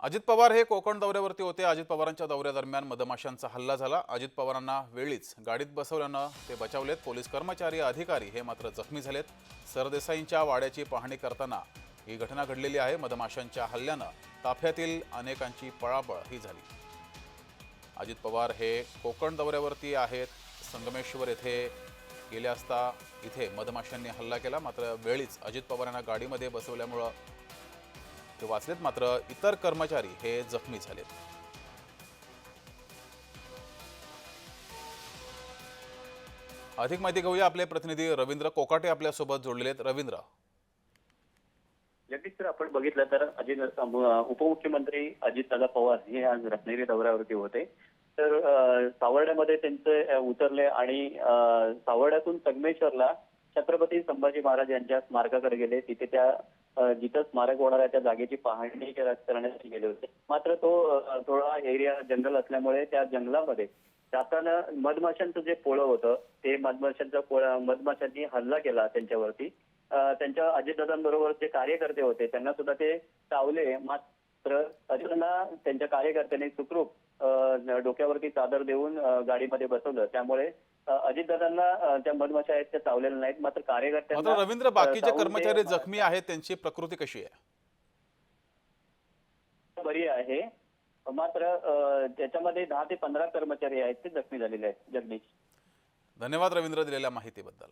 अजित पवार हे कोकण दौऱ्यावरती होते. अजित पवारांच्या दौऱ्यादरम्यान मधमाशांचा हल्ला झाला. अजित पवारांना वेळीच गाडीत बसवल्यानं ते बचावलेत. पोलीस कर्मचारी अधिकारी हे मात्र जखमी झालेत. सरदेसाईंच्या वाड्याची पाहणी करताना ही घटना घडलेली आहे. मधमाशांच्या हल्ल्यानं ताफ्यातील अनेकांची पळापळ ही झाली. अजित पवार हे कोकण दौऱ्यावरती आहेत. संगमेश्वर येथे गेले असता इथे मधमाशांनी हल्ला केला. मात्र वेळीच अजित पवारांना गाडीमध्ये बसवल्यामुळं ते वाचलेत मात्र इतर कर्मचारी हे जखमी झालेत. अधिक माहिती घेऊया आपले प्रतिनिधी रवींद्र कोकाटे आपल्यासोबत जोडलेले आहेत. रवींद्र. जगदीश सर आपण बघितलं तर अजित उपमुख्यमंत्री अजितदादा पवार हे आज रत्नागिरी दौऱ्यावरती होते. तर सावर्ड्यामध्ये त्यांचे उतरले आणि सावर्ड्यातून संगमेश्वरला छत्रपती संभाजी महाराज यांच्या स्मारकाकडे गेले. तिथे त्या जिथं स्मारक होणार आहे त्या जागेची पाहणी करण्यासाठी गेले होते. मात्र तो थोडा एरिया जंगल असल्यामुळे त्या जंगलामध्ये जाताना मधमाशांचं जे पोळं होतं ते मधमाशांचा पोळा मधमाशांनी हल्ला केला त्यांच्यावरती. त्यांच्या अजितदादांबरोबर जे कार्यकर्ते होते त्यांना सुद्धा ते चावले. मात्र अजितांना त्यांच्या कार्यकर्त्यांनी सुखरूप डोक्यावरती चादर देऊन गाडीमध्ये बसवलं. त्यामुळे अजितदादांना त्या मधमाशा आहेत त्या चावलेल्या नाहीत. मात्र कार्यकर्त्यांना मात्र रवींद्र बाकीचे कर्मचारी जखमी आहेत. त्यांची प्रकृती कशी आहे? बरी आहे. मात्र त्याच्यामध्ये दहा ते पंधरा कर्मचारी आहेत ते जखमी झालेले आहेत जगदीश धन्यवाद रवींद्र दिलेल्या माहितीबद्दल.